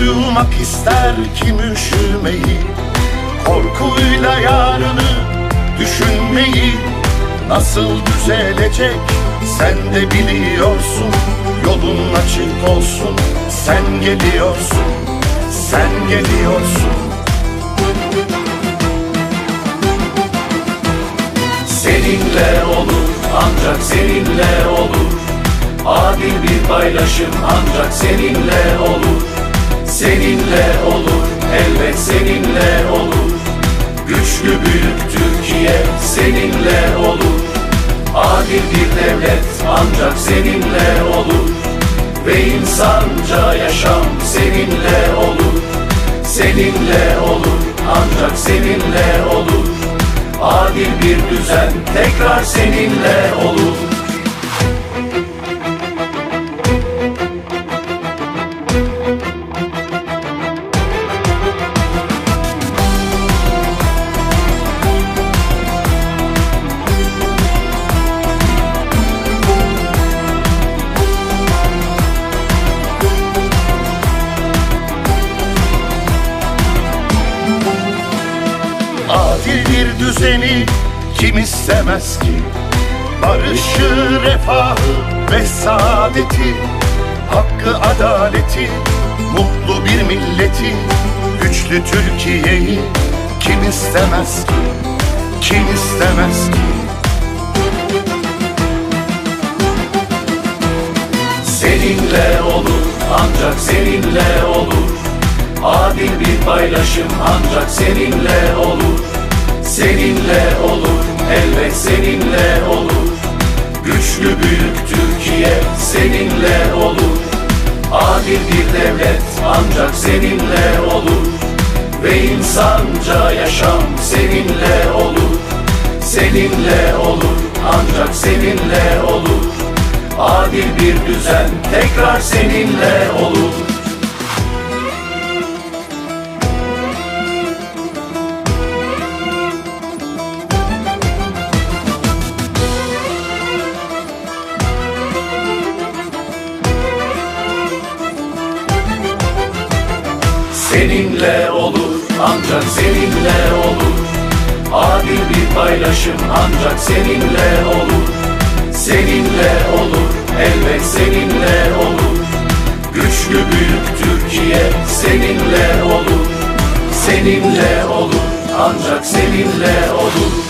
Uyumak ister kim üşümeyi? Korkuyla yarını düşünmeyi Nasıl düzelecek? Sen de biliyorsun Yolun açık olsun. Sen geliyorsun Sen geliyorsun. Seninle olur ancak seninle olur. Adil bir paylaşım ancak seninle olur Seninle olur elbet seninle olur. Güçlü büyük Türkiye seninle olur. Adil bir devlet ancak seninle olur. Ve insanca yaşam seninle olur. Seninle olur ancak seninle olur. Adil bir düzen tekrar seninle olur Adil bir düzeni. Kim istemez ki? Barışı, refahı ve saadeti Hakkı, adaleti, mutlu bir milleti Güçlü Türkiye'yi kim istemez ki? Kim istemez ki? Seninle olur ancak seninle olur. Adil bir paylaşım ancak seninle olur Seninle olur elbet seninle olur. Güçlü büyük Türkiye seninle olur. Adil bir devlet ancak seninle olur. Ve insanca yaşam seninle olur. Seninle olur ancak seninle olur. Adil bir düzen tekrar seninle olur Seninle olur ancak seninle olur. Adil bir paylaşım ancak seninle olur. Seninle olur elbet seninle olur. Güçlü büyük Türkiye seninle olur. Seninle olur ancak seninle olur